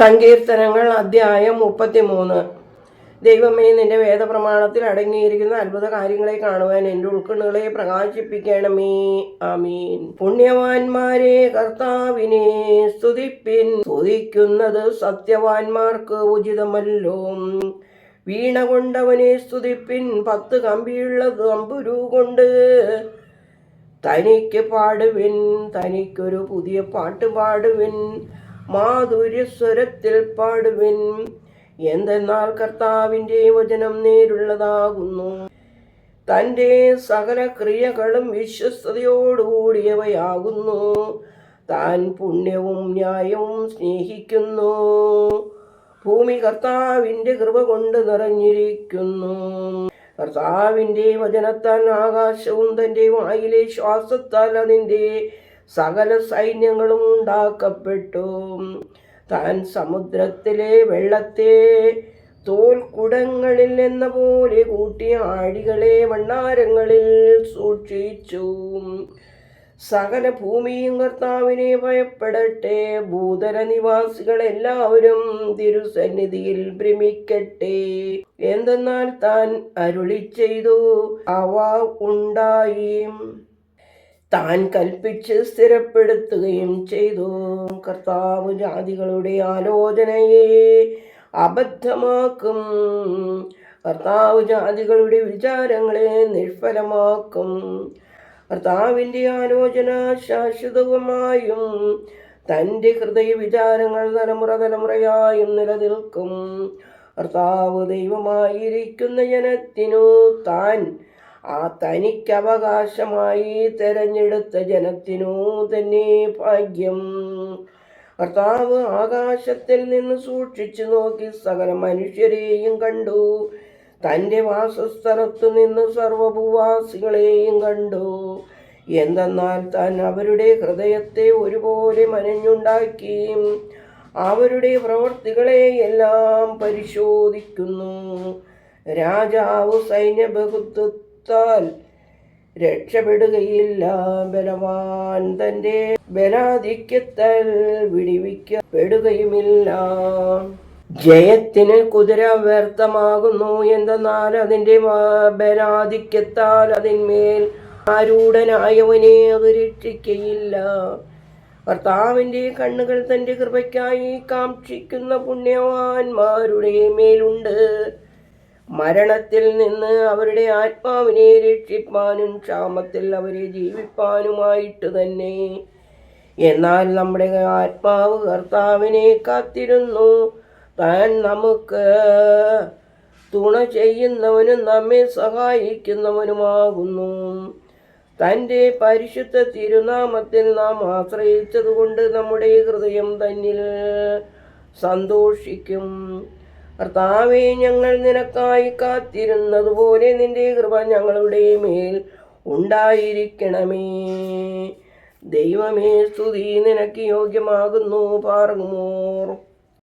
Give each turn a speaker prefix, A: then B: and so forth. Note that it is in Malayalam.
A: സങ്കീർത്തനങ്ങൾ അധ്യായം മുപ്പത്തിമൂന്ന്. ദൈവമേ നിന്റെ വേദപ്രമാണത്തിൽ അടങ്ങിയിരിക്കുന്ന അത്ഭുത കാര്യങ്ങളെ കാണുവാൻ എന്റെ ഉൾക്കണ്ണുകളെ പ്രകാശിപ്പിക്കണമേ. ആമീൻ. പുണ്യവാന്മാരെ കർത്താവിനെ സ്തുതിപ്പിൻ. സ്തുതിക്കുന്നത് സത്യവാന്മാർക്ക് ഉചിതമല്ലോ. വീണ കൊണ്ടവനെ സ്തുതിപ്പിൻ. പത്ത് കമ്പിയുള്ള കമ്പുരു കൊണ്ട് തനിക്ക് പാടുവിൻ. തനിക്കൊരു പുതിയ പാട്ട് പാടുവിൻ. മാധുര്യസ്വരത്തിൽ പാടുവിൻ. എന്തെന്നാൽ കർത്താവിന്റെ വചനം നേരുള്ളതാകുന്നു. തന്റെ സകല ക്രിയകളും വിശ്വസ്തയോടുകൂടിയവയാകുന്നു താൻ പുണ്യവും ന്യായവും സ്നേഹിക്കുന്നു. ഭൂമി കർത്താവിന്റെ കൃപ കൊണ്ട് നിറഞ്ഞിരിക്കുന്നു. കർത്താവിന്റെ വചനത്താൽ ആകാശവും തന്റെ വായിലെ ശ്വാസത്താൽ അതിന്റെ സകല സൈന്യങ്ങളും ഉണ്ടാക്കപ്പെട്ടു. താൻ സമുദ്രത്തിലെ വെള്ളത്തെ തോൽക്കുടങ്ങളിൽ എന്ന പോലെ കൂട്ടിയ ആഴികളെ വണ്ണാരങ്ങളിൽ സൂക്ഷിച്ചു. സകല ഭൂമിയും കർത്താവിനെ ഭയപ്പെടട്ടെ. ഭൂതല നിവാസികൾ എല്ലാവരും തിരുസന്നിധിയിൽ ഭ്രമിക്കട്ടെ. എന്തെന്നാൽ താൻ അരുളി ചെയ്തു അവ ഉണ്ടായി. താൻ കൽപ്പിച്ച് സ്ഥിരപ്പെടുത്തുകയും ചെയ്തു. കർത്താവ് ജാതികളുടെ ആലോചനയെ അബദ്ധമാക്കും. കർത്താവ് ജാതികളുടെ വിചാരങ്ങളെ നിഷ്ഫലമാക്കും കർത്താവിന്റെ ആലോചന ശാശ്വതവുമായും തന്റെ ഹൃദയ വിചാരങ്ങൾ തലമുറ തലമുറയായും നിലനിൽക്കും. കർത്താവ് ദൈവമായിരിക്കുന്ന ജനത്തിനു താൻ ആ തനിക്കവകാശമായി തെരഞ്ഞെടുത്ത ജനത്തിനു തന്നെ ഭാഗ്യം. കർത്താവ് ആകാശത്തിൽ നിന്ന് സൂക്ഷിച്ചു നോക്കി സകല മനുഷ്യരെയും കണ്ടു. തന്റെ വാസസ്ഥലത്തു നിന്ന് സർവഭൂവാസികളെയും കണ്ടു. എന്തെന്നാൽ താൻ അവരുടെ ഹൃദയത്തെ ഒരുപോലെ മനഞ്ഞുണ്ടാക്കി. അവരുടെ പ്രവർത്തികളെ എല്ലാം പരിശോധിക്കുന്നു. രാജാവ് സൈന്യബഹുത്വത്താൽ രക്ഷപ്പെടുകയില്ല. ബലവാൻ തന്റെ ബലാധിക്യത്താൽ വിടിവിക്കപ്പെടുകയുമില്ല. ജയത്തിന് കുതിര വ്യർത്ഥമാകുന്നു എന്തെന്നാൽ അതിന്റെ ബലാധിക്യത്താൽ അതിന്മേൽ ആരൂഢനായവനെ അത് രക്ഷിക്കയില്ല കർത്താവിന്റെ കണ്ണുകൾ തന്റെ കൃപയ്ക്കായി കാക്ഷിക്കുന്ന പുണ്യവാന്മാരുടെ മേലുണ്ട്. മരണത്തിൽ നിന്ന് അവരുടെ ആത്മാവിനെ രക്ഷിപ്പാനും ക്ഷാമത്തിൽ അവരെ ജീവിപ്പാനുമായിട്ട് തന്നെ. എന്നാൽ നമ്മുടെ ആത്മാവ് കർത്താവിനെ കാത്തിരുന്നു. താൻ നമുക്ക് തുണ ചെയ്യുന്നവനും നമ്മെ സഹായിക്കുന്നവനുമാകുന്നു. തന്റെ പരിശുദ്ധ തിരുനാമത്തിൽ നാം ആശ്രയിച്ചതുകൊണ്ട് നമ്മുടെ ഹൃദയം തന്നിൽ സന്തോഷിക്കും. കർത്താവെ ഞങ്ങൾ നിനക്കായി കാത്തിരുന്നതുപോലെ നിന്റെ കൃപ ഞങ്ങളുടെ മേൽ ഉണ്ടായിരിക്കണമേ. ദൈവമേ സ്തുതി നിനക്ക് യോഗ്യമാകുന്നു പാർങ്ങുമോർ.